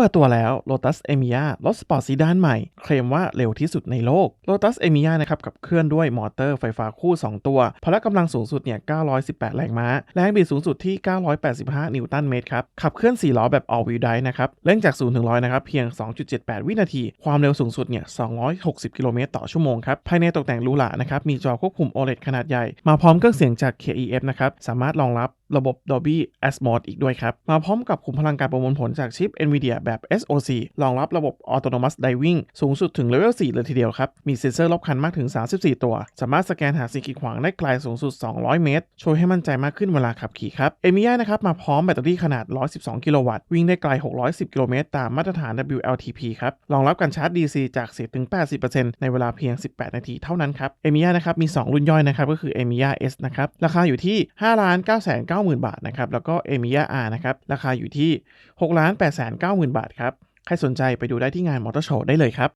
ปิดตัวแล้ว Lotus Emia รถสปอร์ตซีดานใหม่ เคลมว่าเร็วที่สุดในโลก Lotus Emia นะครับขับเคลื่อนด้วยมอเตอร์ไฟฟ้าคู่ 2 ตัวพละกำลังสูงสุดเนี่ย 918 แรงม้า แรงบิดสูงสุดที่ 985 นิวตันเมตรครับ ขับเคลื่อน 4 ล้อแบบ all wheel drive นะครับเร่งจาก 0 ถึง 100 นะครับ เพียง 2.78 วินาที ความเร็วสูงสุดเนี่ย 260 กิโลเมตรต่อชั่วโมงครับ ภายในตกแต่งหรูหรานะครับมีจอควบคุม OLED ขนาดใหญ่ มาพร้อมเครื่องเสียงจาก KEF นะครับสามารถรองรับ ระบบ Dolby Atmos อีกด้วยครับ มาพร้อมกับขุมพลังการประมวลผลจากชิป NVIDIA แบบ SoC รองรับระบบ Autonomous Driving สูงสุดถึงเลเวล 4 เลยทีเดียวครับ มีเซ็นเซอร์รอบคันมากถึง 34 ตัว สามารถสแกนหาสิ่งกีดขวางได้ไกลสูงสุด 200 เมตร ช่วยให้มั่นใจมากขึ้นเวลาขับขี่ครับ เอมิยานะครับมาพร้อมแบตเตอรี่ขนาด 112 กิโลวัตต์ วิ่งได้ไกล 610 กิโลเมตร ตามมาตรฐาน WLTP ครับ รองรับการชาร์จ DC จาก10ถึง 80%ในเวลาเพียง 18 นาทีเท่านั้นครับ เอมิยานะครับมี 2 รุ่นย่อยนะครับก็คือ e m i y a S นะครับราคาอยู่ที่5 9 9 0 0 0 90,000 บาทนะครับ แล้วก็เอมิยาอานะครับ ราคาอยู่ที่ 6 8 9 0 0 0 0บาทครับ ใครสนใจไปดูได้ที่งานมอเตอร์โชว์ได้เลยครับ